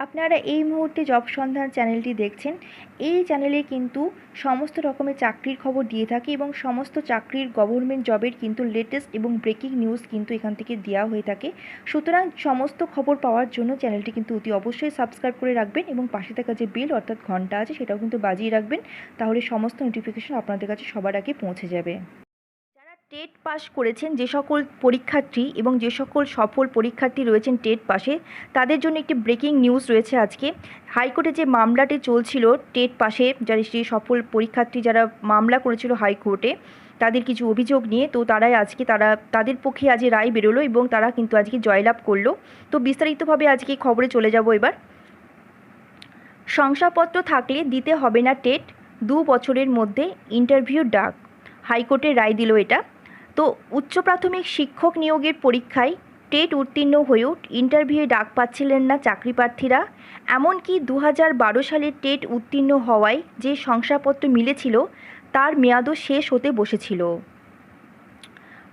আপনারা এই মুহূর্তে জব সন্ধান চ্যানেলটি দেখছেন। এই চ্যানেলে কিন্তু সমস্ত রকমের চাকরির খবর দিয়ে থাকে এবং সমস্ত চাকরির গভর্নমেন্ট জবের কিন্তু লেটেস্ট এবং ব্রেকিং নিউজ কিন্তু এখান থেকে দেওয়া হয়ে থাকে। সুতরাং সমস্ত খবর পাওয়ার জন্য চ্যানেলটি কিন্তু অতি অবশ্যই সাবস্ক্রাইব করে রাখবেন এবং পাশে থাকা যে বেল অর্থাৎ ঘণ্টা আছে সেটাও কিন্তু বাজিয়ে রাখবেন। তাহলে সমস্ত নোটিফিকেশন আপনাদের কাছে সবার আগে পৌঁছে যাবে। টেট পাস করেছেন যে সকল পরীক্ষার্থী এবং যে সকল সফল পরীক্ষার্থী রয়েছেন টেট পাশে তাদের জন্য একটি ব্রেকিং নিউজ রয়েছে আজকে। হাইকোর্টে যে মামলাটি চলছিল টেট পাশে যারা সেই সফল পরীক্ষার্থী যারা মামলা করেছিল হাইকোর্টে, তাদের কিছু অভিযোগ নিয়ে, তো তারাই আজকে তারা, তাদের পক্ষে আজ রায় বেরোলো এবং তারা কিন্তু আজকে জয়লাভ করল। তো বিস্তারিতভাবে আজকে খবরে চলে যাব এবার। শংসাপত্র থাকলে দিতে হবে না টেট, দু বছরের মধ্যে ইন্টারভিউ ডাক। হাইকোর্টের রায় দিল এটা। তো উচ্চ প্রাথমিক শিক্ষক নিয়োগের পরীক্ষায় টেট উত্তীর্ণ হয়েও ইন্টারভিউয়ে ডাক পাচ্ছিলেন না চাকরি প্রার্থীরা এমনকি দু হাজার বারো সালে টেট উত্তীর্ণ হওয়ায় যে শংসাপত্র মিলেছিল, তার মেয়াদও শেষ হতে বসেছিল।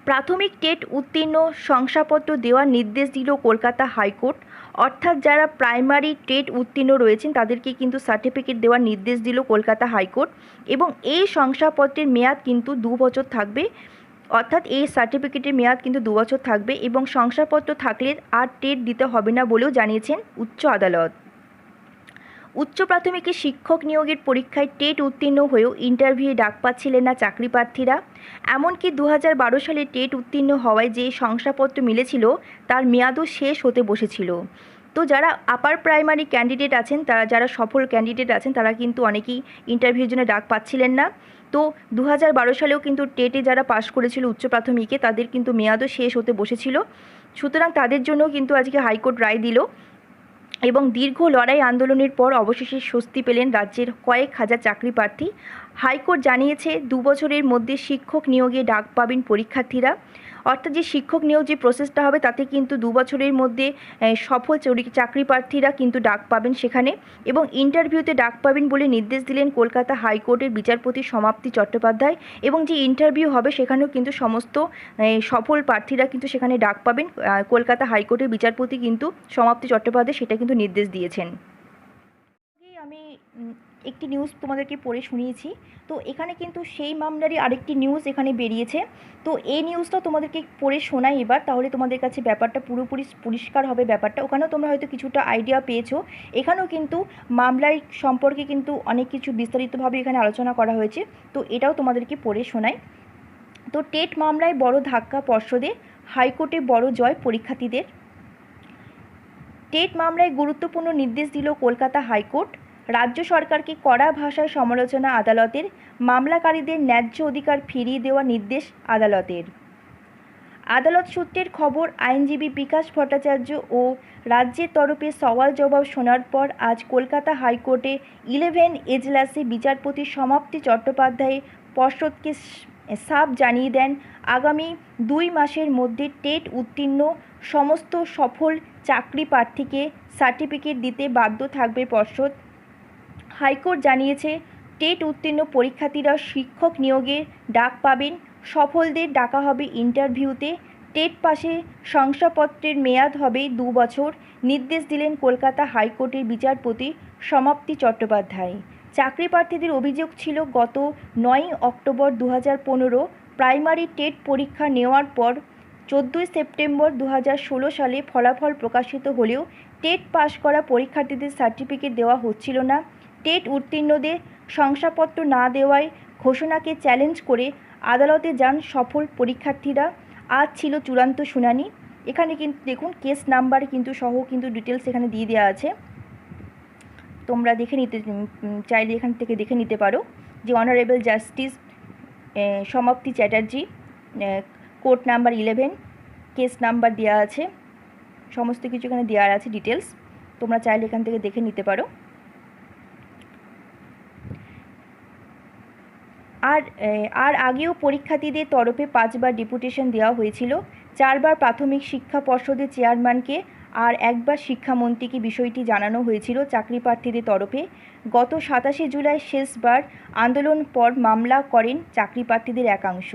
প্রাথমিক টেট উত্তীর্ণ শংসাপত্র দেওয়ার নির্দেশ দিল কলকাতা হাইকোর্ট। অর্থাৎ যারা প্রাইমারি টেট উত্তীর্ণ রয়েছেন, তাদেরকে কিন্তু সার্টিফিকেট দেওয়ার নির্দেশ দিল কলকাতা হাইকোর্ট। এবং এই শংসাপত্রের মেয়াদ কিন্তু দু বছর থাকবে। অর্থাৎ এই সার্টিফিকেটের মেয়াদ কিন্তু দু বছর থাকবে এবং শংসাপত্র থাকলে আর টেট দিতে হবে না বলেও জানিয়েছেন উচ্চ আদালত। উচ্চ প্রাথমিকে শিক্ষক নিয়োগের পরীক্ষায় টেট উত্তীর্ণ হয়েও ইন্টারভিউয়ে ডাক পাচ্ছিলেন না চাকরি প্রার্থীরা। এমনকি দু হাজার বারো সালে টেট উত্তীর্ণ হওয়ায় যে শংসাপত্র মিলেছিল, তার মেয়াদও শেষ হতে বসেছিল। তো যারা আপার প্রাইমারি ক্যান্ডিডেট আছেন, তারা যারা সফল ক্যান্ডিডেট আছেন, তারা কিন্তু অনেকেই ইন্টারভিউর জন্য ডাক পাচ্ছিলেন না। তো দু হাজার বারো সালেও কিন্তু টেটে যারা পাশ করেছিল উচ্চ প্রাথমিকে, তাদের কিন্তু মেয়াদও শেষ হতে বসেছিল। সুতরাং তাদের জন্য কিন্তু আজকে হাইকোর্ট রায় দিল এবং দীর্ঘ লড়াই আন্দোলনের পর অবশেষে স্বস্তি পেলেন রাজ্যের কয়েক হাজার চাকরি প্রার্থী। হাইকোর্ট জানিয়েছে, দু বছরের মধ্যে শিক্ষক নিয়োগে ডাক পাবেন পরীক্ষার্থীরা। অর্থাৎ যে শিক্ষক নিয়োগ যে প্রসেসটা হবে, তাতে কিন্তু দু বছরের মধ্যে সফল চাকরি প্রার্থীরা কিন্তু ডাক পাবেন সেখানে এবং ইন্টারভিউতে ডাক পাবেন বলে নির্দেশ দিলেন কলকাতা হাইকোর্টের বিচারপতি সমাপ্তি চট্টোপাধ্যায় এবং যে ইন্টারভিউ হবে, সেখানেও কিন্তু সমস্ত সফল প্রার্থীরা কিন্তু সেখানে ডাক পাবেন। কলকাতা হাইকোর্টের বিচারপতি কিন্তু সমাপ্তি চট্টোপাধ্যায় সেটা কিন্তু নির্দেশ দিয়েছেন। আমি একটি নিউজ তোমাদেরকে পড়ে শুনিয়েছি। তো এখানে কিন্তু সেই মামলারই আরেকটি নিউজ এখানে বেরিয়েছে। তো এই নিউজটা তোমাদেরকে পড়ে শোনাই এবার। তাহলে তোমাদের কাছে ব্যাপারটা পুরোপুরি পরিষ্কার হবে ব্যাপারটা। ওখানেও তোমরা হয়তো কিছুটা আইডিয়া পেয়েছ। এখানেও কিন্তু মামলার সম্পর্কে কিন্তু অনেক কিছু বিস্তারিতভাবে এখানে আলোচনা করা হয়েছে। তো এটাও তোমাদেরকে পড়ে শোনাই। তো টেট মামলায় বড় ধাক্কা পর্ষদে, হাইকোর্টে বড় জয় পরীক্ষার্থীদের। টেট মামলায় গুরুত্বপূর্ণ নির্দেশ দিল কলকাতা হাইকোর্ট। রাজ্য সরকারকে কড়া ভাষায় সমালোচনা আদালতের, মামলাকারীদের ন্যায্য অধিকার ফিরিয়ে দেওয়া নির্দেশ আদালতের। আদালত সূত্রের খবর, আইনজীবী বিকাশ ভট্টাচার্য ও রাজ্যের তরফে সওয়াল জবাব শোনার পর আজ কলকাতা হাইকোর্টে ইলেভেন এজলাসে বিচারপতি সমাপ্তি চট্টোপাধ্যায় পর্ষদকে সাপ জানিয়ে দেন, আগামী দুই মাসের মধ্যে টেট উত্তীর্ণ সমস্ত সফল চাকরি প্রার্থীকে সার্টিফিকেট দিতে বাধ্য থাকবে পর্ষদ। হাইকোর্ট জানিয়েছে, টেট উত্তীর্ণ পরীক্ষার্থীরা শিক্ষক নিয়োগের ডাক পাবেন। সফলদের ডাকা হবে ইন্টারভিউতে। টেট পাশে শংসাপত্রের মেয়াদ হবে দু বছর। নির্দেশ দিলেন কলকাতা হাইকোর্টের বিচারপতি সমাপ্তি চট্টোপাধ্যায়। চাকরি প্রার্থীদের অভিযোগ ছিল, গত নয়ই অক্টোবর দু হাজার পনেরো প্রাইমারি টেট পরীক্ষা নেওয়ার পর চোদ্দোই সেপ্টেম্বর দু হাজার ষোলো সালে ফলাফল প্রকাশিত হলেও টেট পাশ করা পরীক্ষার্থীদের সার্টিফিকেট দেওয়া হচ্ছিল না। টেট উত্তীর্ণদের শংসাপত্র না দেওয়ায় ঘোষণাকে চ্যালেঞ্জ করে আদালতে যান সফল পরীক্ষার্থীরা। আজ ছিল চূড়ান্ত শুনানি। এখানে কিন্তু দেখুন কেস নাম্বার কিন্তু সহ কিন্তু ডিটেলস এখানে দিয়ে দেওয়া আছে। তোমরা দেখে নিতে চাইলে এখান থেকে দেখে নিতে পারো যে honourable justice Samapti Chatterjee court number eleven case number দেওয়া আছে। সমস্ত কিছু এখানে দেওয়া আছে ডিটেলস তোমরা চাইলে এখান থেকে দেখে নিতে পারো। আর আর আগেও পরীক্ষার্থীদের তরফে পাঁচবার ডেপুটেশন দেওয়া হয়েছিল। চারবার প্রাথমিক শিক্ষা পর্ষদের চেয়ারম্যানকে আর একবার শিক্ষামন্ত্রীকে বিষয়টি জানানো হয়েছিল চাকরি প্রার্থীদের তরফে। গত সাতাশে জুলাই শেষবার আন্দোলন পর মামলা করেন চাকরি প্রার্থীদের একাংশ।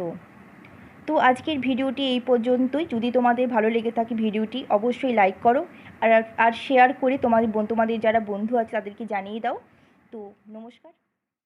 তো আজকের ভিডিওটি এই পর্যন্তই। যদি তোমাদের ভালো লেগে থাকে ভিডিওটি, অবশ্যই লাইক করো আর আর শেয়ার করে তোমাদের তোমাদের যারা বন্ধু আছে তাদেরকে জানিয়ে দাও। তো নমস্কার।